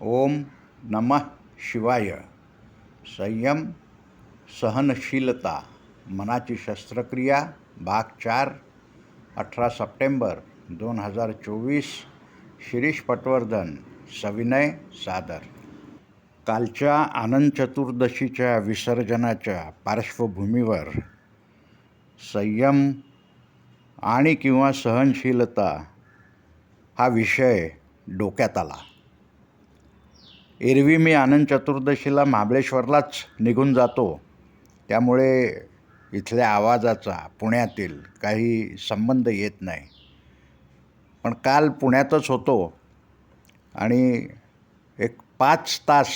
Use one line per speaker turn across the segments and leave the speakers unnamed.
ओम नमः शिवाय। संयम सहनशीलता मनाची शस्त्रक्रिया भाग चार अठरा सप्टेंबर दोन हजार चोवीस शिरीष पटवर्धन सविनय सादर। कालच्या आनंद चतुर्दशीच्या विसर्जनाच्या पार्श्वभूमीवर संयम आणि किंवा सहनशीलता हा विषय डोक्यात आला. एरवी मी आनंद चतुर्दशीला महाबळेश्वरलाच निघून जातो. त्यामुळे इथल्या आवाजाचा पुण्यातील काही संबंध येत नाही. पण काल पुण्यातच होतो आणि एक पाच तास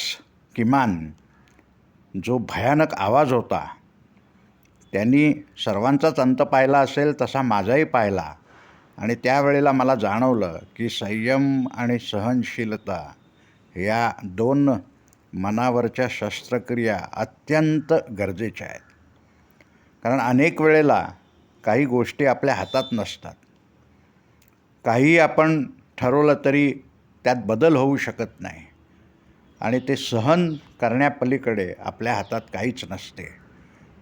किमान जो भयानक आवाज होता त्यांनी सर्वांचाच अंत पाहिला असेल तसा माझाही पाहिला. आणि त्यावेळेला मला जाणवलं की संयम आणि सहनशीलता या दोन मनावरच्या शस्त्रक्रिया अत्यंत गरजेच्या आहेत. कारण अनेक वेळेला काही गोष्टी आपल्या हातात नसतात. काही आपण ठरवलं तरी त्यात बदल होऊ शकत नाही. आणि ते सहन करण्यापलीकडे आपल्या हातात काहीच नसते.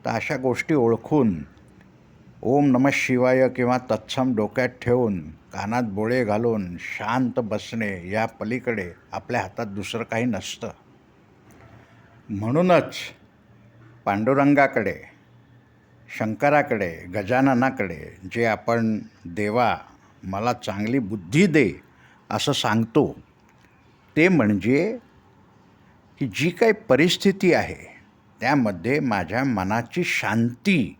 तर अशा गोष्टी ओळखून ओम नम शिवाय किंवा तत्सम डोक्यात ठेवून कानात बोळे घालून शांत बसणे या पलीकडे आपल्या हातात दुसरं काही नसतं. म्हणूनच पांडुरंगाकडे शंकराकडे गजाननाकडे जे आपण देवा मला चांगली बुद्धी दे असं सांगतो ते म्हणजे की जी काही परिस्थिती आहे त्यामध्ये माझ्या मनाची शांती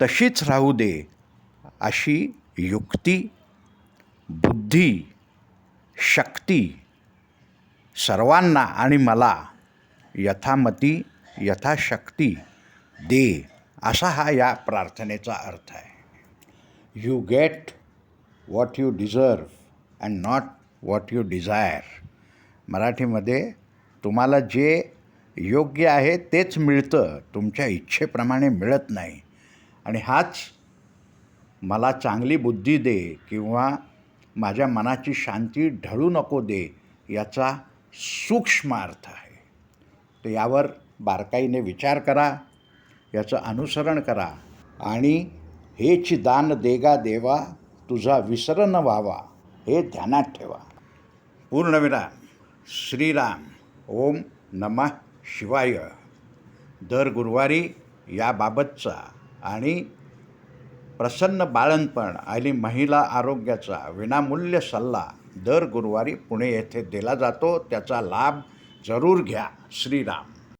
तशीच राहू दे अशी युक्ती बुद्धी शक्ती सर्वांना आणि मला यथामती यथाशक्ती दे असा हा या प्रार्थनेचा अर्थ आहे. You get what you deserve and not what you desire मराठीमध्ये तुम्हाला जे योग्य आहे तेच मिळतं तुमच्या इच्छेप्रमाणे मिळत नाही. आणि हाच मला चांगली बुद्धी दे किंवा माझ्या मनाची शांती ढळू नको दे याचा सूक्ष्म अर्थ आहे. तर यावर बारकाईने विचार करा याचं अनुसरण करा आणि हेच दान देगा देवा तुझा विसर न व्हावा हे ध्यानात ठेवा. पूर्णविराम. श्रीराम. ओम नमः शिवाय. दर गुरुवारी याबाबतचा आणि प्रसन्न बाळणपण आणि महिला आरोग्याचा विनामूल्य सल्ला दर गुरुवारी पुणे येथे दिला जातो. त्याचा लाभ जरूर घ्या. श्रीराम.